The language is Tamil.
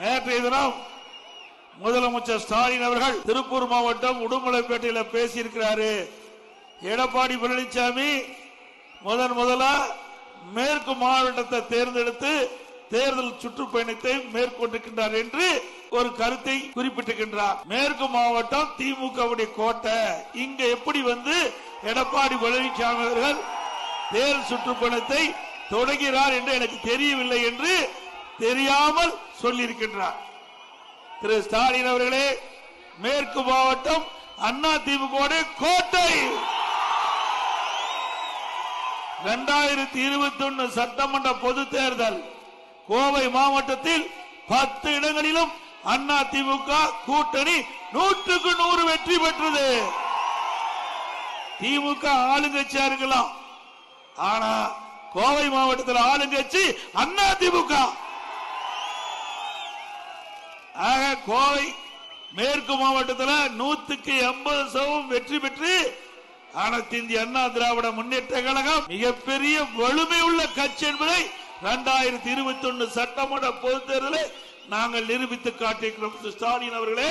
நேற்றைய தினம் முதலமைச்சர் ஸ்டாலின் அவர்கள் திருப்பூர் மாவட்டம் உடுமலைப்பேட்டையில் பேசியிருக்கிறாரு. எடப்பாடி பழனிசாமி முதன் முதலா மேற்கு மாவட்டத்தை தேர்ந்தெடுத்து தேர்தல் சுற்றுப்பயணத்தை மேற்கொண்டிருக்கின்றார் என்று ஒரு கருத்தை குறிப்பிட்டிருக்கின்றார். மேற்கு மாவட்டம் திமுகவுடைய கோட்டை. இங்க எப்படி வந்து எடப்பாடி பழனிசாமி அவர்கள் தேர்தல் சுற்றுப்பயணத்தை தொடங்கிறார் என்று எனக்கு தெரியவில்லை என்று தெரியாமல் சொல்லியிருக்கின்றார். திரு ஸ்டாலின் அவர்களே மேற்கு மாவட்டம் அண்ணா திமுக கோட்டை. இரண்டாயிரத்தி இருபத்தி ஒன்னு சட்டமன்ற பொது தேர்தல் கோவை மாவட்டத்தில் பத்து இடங்களிலும் அண்ணா திமுக கூட்டணி நூற்றுக்கு நூறு வெற்றி பெற்றது. திமுக ஆளுங்கட்சியா இருக்கலாம். ஆனா கோவை மாவட்டத்தில் ஆளுங்கட்சி அண்ணா திமுக ஆக கோவை மேற்கு மாவட்டத்தில் நூத்துக்கு எண்பது சதவீதம் வெற்றி பெற்று அனைத்து இந்திய அண்ணா திராவிட முன்னேற்ற கழகம் மிகப்பெரிய வலிமை உள்ள கட்சி என்பதை இரண்டாயிரத்தி இருபத்தி ஒன்னு சட்டமன்ற பொதுத் தேர்தலில் நாங்கள் நிரூபித்து காட்டியிருக்கிறோம். ஸ்டாலின் அவர்களே